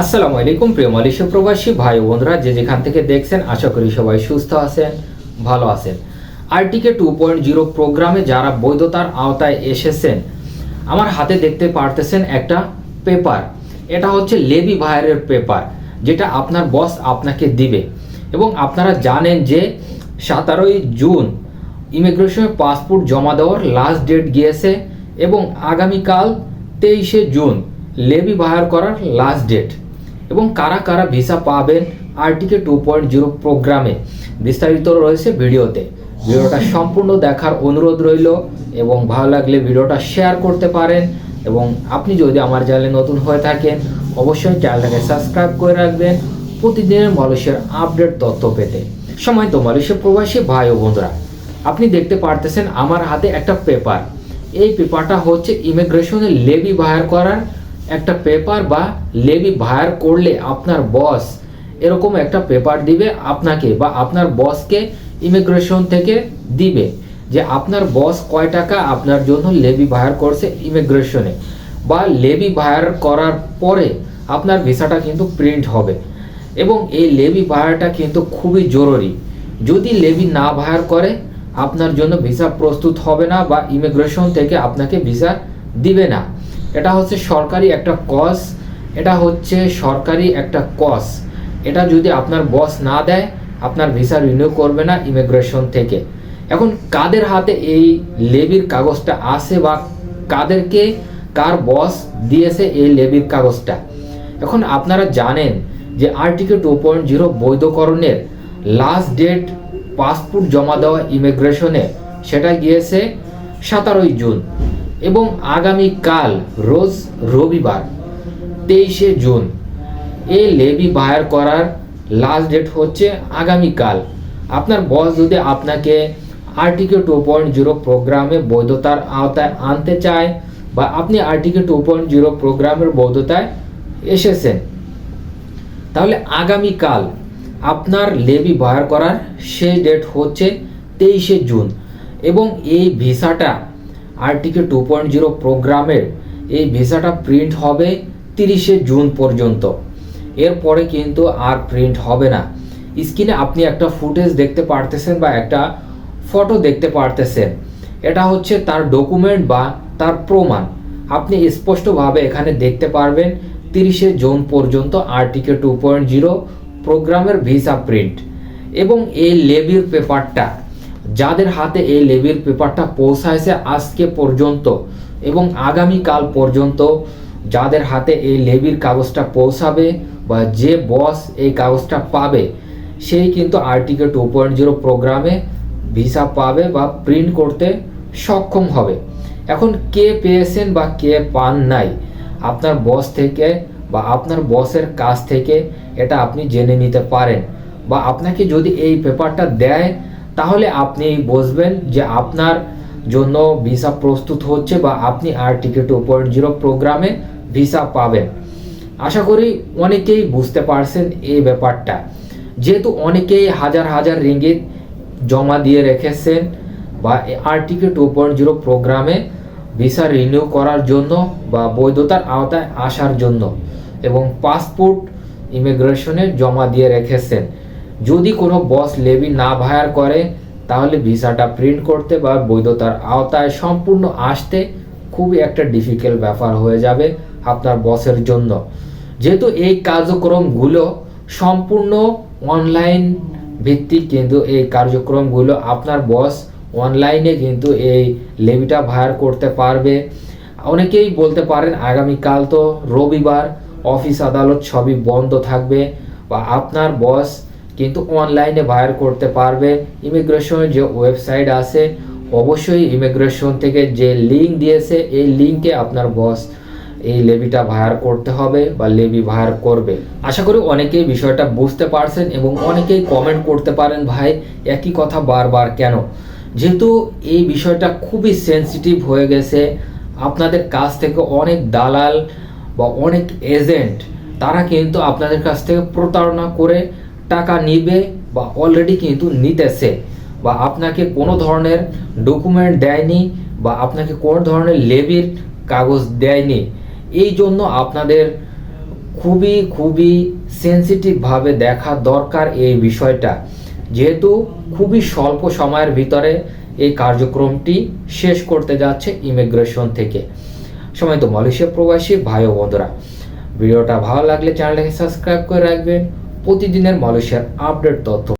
আসসালামু আলাইকুম, প্রিয় মালয়েশিয়া প্রবাসী ভাই ও বন্ধুরা যে যেখান থেকে দেখছেন, আশা করি সবাই সুস্থ আছেন, ভালো আছেন। আরটিকে টু পয়েন্ট জিরো প্রোগ্রামে যারা বৈধতার আওতায় এসেছেন, আমার হাতে দেখতে পারতেছেন একটা পেপার। এটা হচ্ছে লেবি ভায়ারের পেপার, যেটা আপনার বস আপনাকে দিবে। এবং আপনারা জানেন যে সতেরোই জুন ইমিগ্রেশনে পাসপোর্ট জমা দেওয়ার লাস্ট ডেট গিয়েছে এবং আগামীকাল তেইশে জুন লেবি বাহার করার লাস্ট ডেট। এবং কারা কারা ভিসা পাবেন আরটিকে টু পয়েন্ট জিরো প্রোগ্রামে বিস্তারিত রয়েছে ভিডিওতে। ভিডিওটা সম্পূর্ণ দেখার অনুরোধ রইল এবং ভালো লাগলে ভিডিওটা শেয়ার করতে পারেন এবং আপনি যদি আমার চ্যানেলে নতুন হয়ে থাকেন, অবশ্যই চ্যানেলটাকে সাবস্ক্রাইব করে রাখবেন। প্রতিদিনের মালয়েশিয়ার আপডেট তথ্য পেতে। সময় তো মালয়েশিয়া প্রবাসী ভাই ও বন্ধুরা, আপনি দেখতে পারতেছেন আমার হাতে একটা পেপার। এই পেপারটা হচ্ছে ইমিগ্রেশনের লেবি বাহার করার একটা পেপার বা লেবি ভায়ার করলে আপনার বস এরকম একটা পেপার দিবে আপনাকে বা আপনার বসকে ইমিগ্রেশন থেকে দিবে যে আপনার বস কয় টাকা আপনার জন্য লেবি ভায়ার করছে ইমিগ্রেশনে বা লেবি ভায়ার করার পরে আপনার ভিসাটা কিন্তু প্রিন্ট হবে এবং এই লেবি বাহারটা কিন্তু খুবই জরুরি। যদি লেবি না ভায়ার করে, আপনার জন্য ভিসা প্রস্তুত হবে না বা ইমিগ্রেশন থেকে আপনাকে ভিসা দিবে না। এটা হচ্ছে সরকারি একটা কস, এটা হচ্ছে সরকারি একটা কস। এটা যদি আপনার বস না দেয়, আপনার ভিসা রিনিউ করবে না ইমিগ্রেশন থেকে। এখন কাদের হাতে এই লেবির কাগজটা আছে বা কাদেরকে কার বস দিয়েছে এই লেবির কাগজটা? এখন আপনারা জানেন যে আর্টিকেল টু পয়েন্ট জিরো বৈধকরণের লাস্ট ডেট পাসপোর্ট জমা দেওয়া ইমিগ্রেশনে সেটা গিয়েছে সতেরোই জুন। এবং আগামীকাল রোজ রবিবার, তেইশে জুন এই লেবি বায়ার করার লাস্ট ডেট হচ্ছে আগামীকাল আপনার বস যদি আপনাকে আর্টিকেল টু পয়েন্ট জিরো প্রোগ্রামে বৈধতার আওতায় আনতে চায় বা আপনি আর্টিকেল টু পয়েন্ট জিরো প্রোগ্রামের বৈধতায় এসেছেন, তাহলে আগামীকাল আপনার লেবি বায়ার করার শেষ ডেট হচ্ছে তেইশে জুন এবং এই ভিসাটা আর্টিকেল টু পয়েন্ট জিরো প্রোগ্রামের এই ভিসাটা প্রিন্ট হবে তিরিশে জুন পর্যন্ত। এরপরে কিন্তু আর প্রিন্ট হবে না। স্ক্রিনে আপনি একটা ফুটেজ দেখতে পারতেছেন বা একটা ফটো দেখতে পারতেছেন। এটা হচ্ছে তার ডকুমেন্ট বা তার প্রমাণ। আপনি স্পষ্টভাবে এখানে দেখতে পারবেন তিরিশে জুন পর্যন্ত আর্টিকেল টু পয়েন্ট জিরো প্রোগ্রামের ভিসা প্রিন্ট এবং এই লেবির পেপারটা যাদের হাতে এই লেবির পেপারটা পৌঁছাইছে আজকে পর্যন্ত এবং আগামীকাল পর্যন্ত যাদের হাতে এই লেবির কাগজটা পৌঁছাবে বা যে বস এই কাগজটা পাবে, সেই কিন্তু আর্টিকেল টু পয়েন্ট জিরো প্রোগ্রামে ভিসা পাবে বা প্রিন্ট করতে সক্ষম হবে। এখন কে পেয়েছেন বা কে পান নাই? আপনার বস থেকে বা আপনার বসের কাছ থেকে এটা আপনি জেনে নিতে পারেন বা আপনাকে যদি এই পেপারটা দেয় তাহলে আপনি বুঝবেন যে আপনার জন্য ভিসা প্রস্তুত হচ্ছে বা আপনি আর টিকিট টু পয়েন্ট জিরো প্রোগ্রামে ভিসা পাবেন। আশা করি অনেকেই বুঝতে পারছেন এই ব্যাপারটা। যেহেতু অনেকেই হাজার হাজার রিঙ্গিত জমা দিয়ে রেখেছেন বা আরটিকে টু পয়েন্ট জিরো প্রোগ্রামে ভিসা রিনিউ করার জন্য বা বৈধতার আওতায় আসার জন্য এবং পাসপোর্ট ইমিগ্রেশনে জমা দিয়ে রেখেছেন। যদি কোনো বস লেবি না ভায়ার করে, তাহলে ভিসাটা প্রিন্ট করতে বা বৈধতার আওতায় সম্পূর্ণ আসতে খুবই একটা ডিফিকাল্ট ব্যাপার হয়ে যাবে আপনার বসের জন্য। যেহেতু এই কার্যক্রমগুলো সম্পূর্ণ অনলাইন ভিত্তিক কিন্তু এই কার্যক্রমগুলো আপনার বস অনলাইনে কিন্তু এই লেবিটা ভায়ার করতে পারবে। অনেকেই বলতে পারেন, আগামীকাল তো রবিবার, অফিস, আদালত সবই বন্ধ থাকবে। বা আপনার বস কিন্তু অনলাইনে ভায়ার করতে পারবে। ইমিগ্রেশনের যে ওয়েবসাইট আছে, অবশ্যই ইমিগ্রেশন থেকে যে লিঙ্ক দিয়েছে, এই লিঙ্কে আপনার বস এই লেবিটা ভায়ার করতে হবে বা লেবি ভায়ার করবে। আশা করি অনেকেই বিষয়টা বুঝতে পারছেন এবং অনেকেই কমেন্ট করতে পারেন, ভাই, একই কথা বারবার কেন? যেহেতু এই বিষয়টা খুবই সেন্সিটিভ হয়ে গেছে, আপনাদের কাছ থেকে অনেক দালাল বা অনেক এজেন্ট তারা কিন্তু আপনাদের কাছ থেকে প্রতারণা করে টাকা নিবে বা অলরেডি কিন্তু নিতেছে বা আপনাকে কোনো ধরনের ডকুমেন্ট দেয়নি বা আপনাকে কোনো ধরনের লেবির কাগজ দেয়নি, এই জন্য আপনাদের খুবই খুবই সেন্সিটিভভাবে দেখা দরকার এই বিষয়টা। যেহেতু খুবই স্বল্প সময়ের ভিতরে এই কার্যক্রমটি শেষ করতে যাচ্ছে ইমিগ্রেশন থেকে। সময় তো মালয়েশিয়া প্রবাসী ভাই ও বন্ধুরা, ভিডিওটা ভালো লাগলে চ্যানেলটাকে সাবস্ক্রাইব করে রাখবেন। প্রতিদিনের মালয়েশিয়ার আপডেট তথ্য।